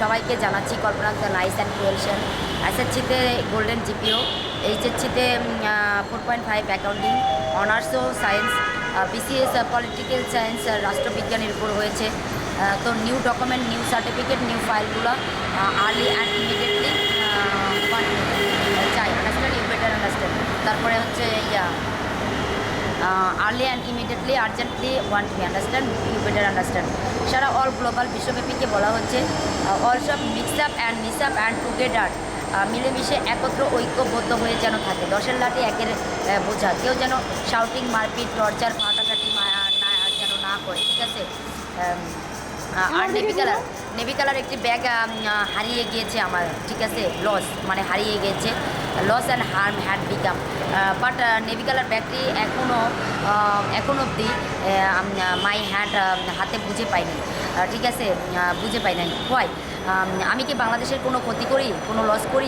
সবাইকে জানাচ্ছি Kalpana the nice and কোয়েলশন এসএসসিতে গোল্ডেন জিপিও, এইচএসসিতে ফোর পয়েন্ট ফাইভ অ্যাকাউন্টিং অনার্সও সায়েন্স বিসিএস পলিটিক্যাল সায়েন্স রাষ্ট্রবিজ্ঞানের উপর হয়েছে। তো new document new certificate new ফাইলগুলো আর্লি অ্যান্ড ইমিডিয়েটলি চাই আন্ডারস্ট্যান্ড ইউ বেটার আন্ডারস্ট্যান্ড তারপরে হচ্ছে, yeah early and immediately urgently one two understand you better understand Sara all global বিশ্বব্যাপীকে বলা হচ্ছে অল সব mix up and miss up and together মিলেমিশে একত্র ঐক্যবদ্ধ হয়ে যেন থাকে। দশের লাঠি একের বোঝা। কেউ যেন শাউটিং মারপিট টর্চার ফাটাফাটি যেন না করে, ঠিক আছে? আর নেভি কালার নেভি কালার একটি ব্যাগ হারিয়ে গিয়েছে আমার ঠিক আছে? লস মানে হারিয়ে গিয়েছে। Loss and harm had become but navy colour ব্যাগটি এখনও এখন অবধি মাই হ্যাড হাতে বুঝে পাইনি। ঠিক আছে? বুঝে পাই নাই। হয় আমি কি বাংলাদেশের কোনো ক্ষতি করি? কোনো লস করি?